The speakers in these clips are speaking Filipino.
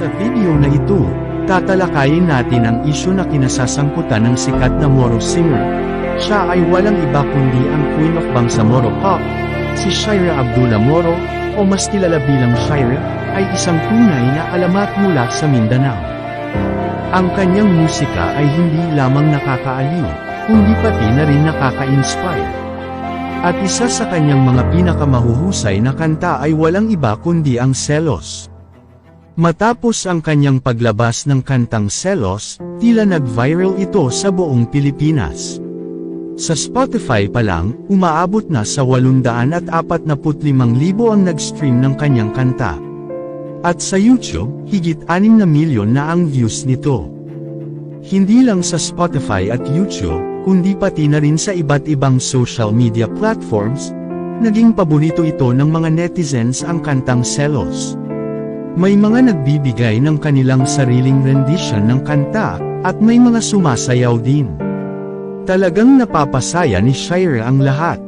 Sa video na ito, tatalakayin natin ang isyu na kinasasangkutan ng sikat na Moro singer. Siya ay walang iba kundi ang Queen of Bangsamoro Pop, si Shaira Abdullah Moro, o mas kilala bilang Shaira, ay isang tunay na alamat mula sa Mindanao. Ang kanyang musika ay hindi lamang nakakaaliw, kundi pati na rin nakaka-inspire. At isa sa kanyang mga pinakamahuhusay na kanta ay walang iba kundi ang Selos. Matapos ang kanyang paglabas ng kantang Selos, tila nag-viral ito sa buong Pilipinas. Sa Spotify pa lang, umaabot na sa 845,000 ang nag-stream ng kanyang kanta. At sa YouTube, higit 6 na milyon na ang views nito. Hindi lang sa Spotify at YouTube, kundi pati na rin sa iba't ibang social media platforms, naging paborito ito ng mga netizens ang kantang Selos. May mga nagbibigay ng kanilang sariling rendition ng kanta, at may mga sumasayaw din. Talagang napapasaya ni Shire ang lahat.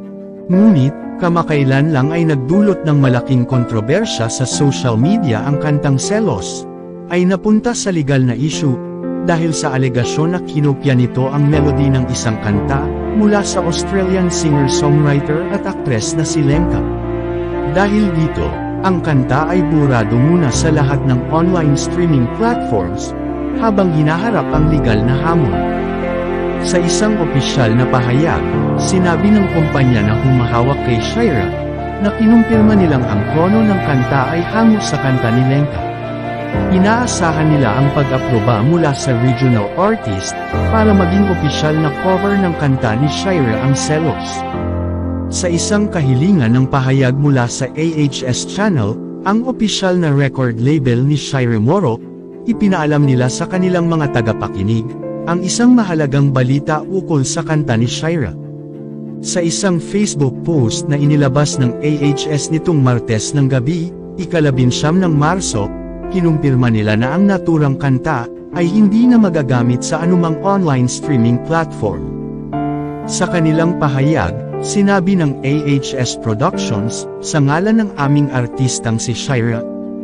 Ngunit, kamakailan lang ay nagdulot ng malaking kontrobersya sa social media ang kantang Selos, ay napunta sa legal na issue, dahil sa alegasyon na kinopya nito ang melody ng isang kanta, mula sa Australian singer-songwriter at aktres na si Lenka. Dahil dito, ang kanta ay burado muna sa lahat ng online streaming platforms, habang hinaharap ang legal na hamon. Sa isang opisyal na pahayag, sinabi ng kumpanya na humahawak kay Shira, na kinumpirma nilang ang tono ng kanta ay hango sa kanta ni Lenka. Inaasahan nila ang pag-aproba mula sa regional artist, para maging opisyal na cover ng kanta ni Shira ang Selos. Sa isang kahilingan ng pahayag mula sa AHS Channel, ang opisyal na record label ni Shire Moro, ipinaalam nila sa kanilang mga tagapakinig, ang isang mahalagang balita ukol sa kanta ni Shira. Sa isang Facebook post na inilabas ng AHS nitong Martes ng gabi, ikalabinsyam ng Marso, kinumpirma nila na ang naturang kanta, ay hindi na magagamit sa anumang online streaming platform. Sa kanilang pahayag, sinabi ng AHS Productions, sa ngalan ng aming artistang si Shira,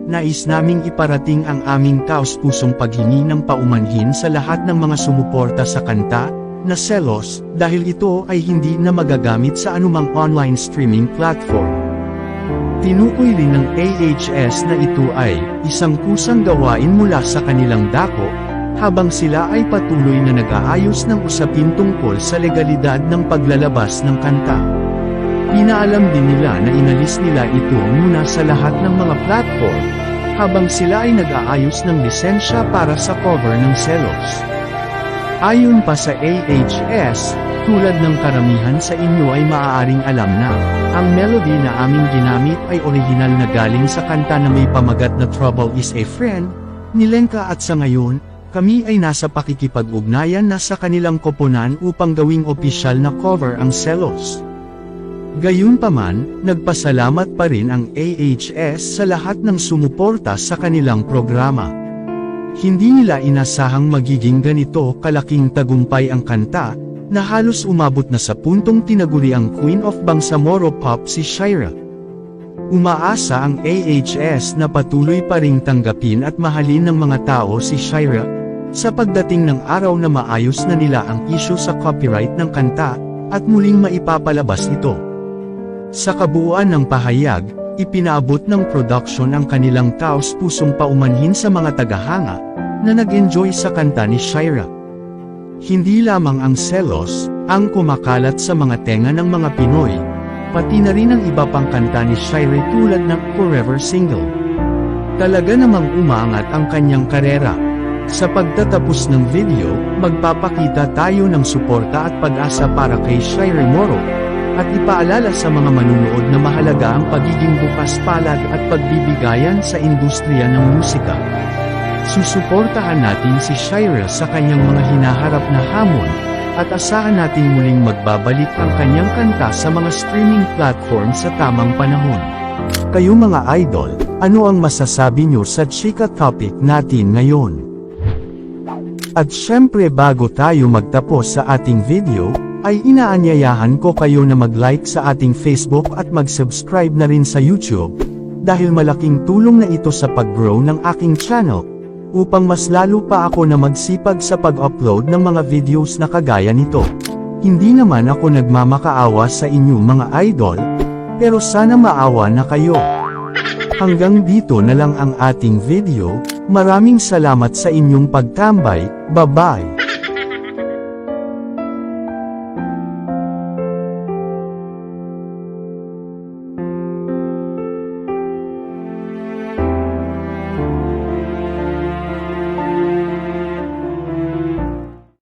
nais naming iparating ang aming taos-pusong paghingi ng paumanhin sa lahat ng mga sumuporta sa kanta, na Selos, dahil ito ay hindi na magagamit sa anumang online streaming platform. Tinukoy rin ng AHS na ito ay isang kusang gawain mula sa kanilang dako, habang sila ay patuloy na nag-aayos ng usapin tungkol sa legalidad ng paglalabas ng kanta. Pinaalam din nila na inalis nila ito muna sa lahat ng mga platform, habang sila ay nag-aayos ng lisensya para sa cover ng Selos. Ayon pa sa AHS, tulad ng karamihan sa inyo ay maaaring alam na, ang melody na aming ginamit ay orihinal na galing sa kanta na may pamagat na Trouble is a Friend, ni Lenka at sa ngayon, kami ay nasa pakikipag-ugnayan na sa kanilang koponan upang gawing opisyal na cover ang Selos. Gayunpaman, nagpasalamat pa rin ang AHS sa lahat ng sumuporta sa kanilang programa. Hindi nila inasahang magiging ganito kalaking tagumpay ang kanta, na halos umabot na sa puntong tinaguri ang Queen of Bangsamoro Pop si Shira. Umaasa ang AHS na patuloy pa ring tanggapin at mahalin ng mga tao si Shira, sa pagdating ng araw na maayos na nila ang issue sa copyright ng kanta, at muling maipapalabas ito. Sa kabuuan ng pahayag, ipinaabot ng production ang kanilang taos pusong paumanhin sa mga tagahanga, na nag-enjoy sa kanta ni Shira. Hindi lamang ang selos, ang kumakalat sa mga tenga ng mga Pinoy, pati na rin ang iba pang kanta ni Shira tulad ng Forever Single. Talaga namang umangat ang kanyang karera. Sa pagtatapos ng video, magpapakita tayo ng suporta at pag-asa para kay Shire Moro, at ipaalala sa mga manunood na mahalaga ang pagiging bukas palad at pagbibigayan sa industriya ng musika. Susuportahan natin si Shira sa kanyang mga hinaharap na hamon, at asahan nating muling magbabalik ang kanyang kanta sa mga streaming platform sa tamang panahon. Kayo mga idol, ano ang masasabi nyo sa chika topic natin ngayon? At syempre bago tayo magtapos sa ating video, ay inaanyayahan ko kayo na mag-like sa ating Facebook at mag-subscribe na rin sa YouTube, dahil malaking tulong na ito sa pag-grow ng aking channel, upang mas lalo pa ako na magsipag sa pag-upload ng mga videos na kagaya nito. Hindi naman ako nagmamakaawa sa inyo mga idol, pero sana maawa na kayo. Hanggang dito na lang ang ating video, maraming salamat sa inyong pagtambay, bye-bye!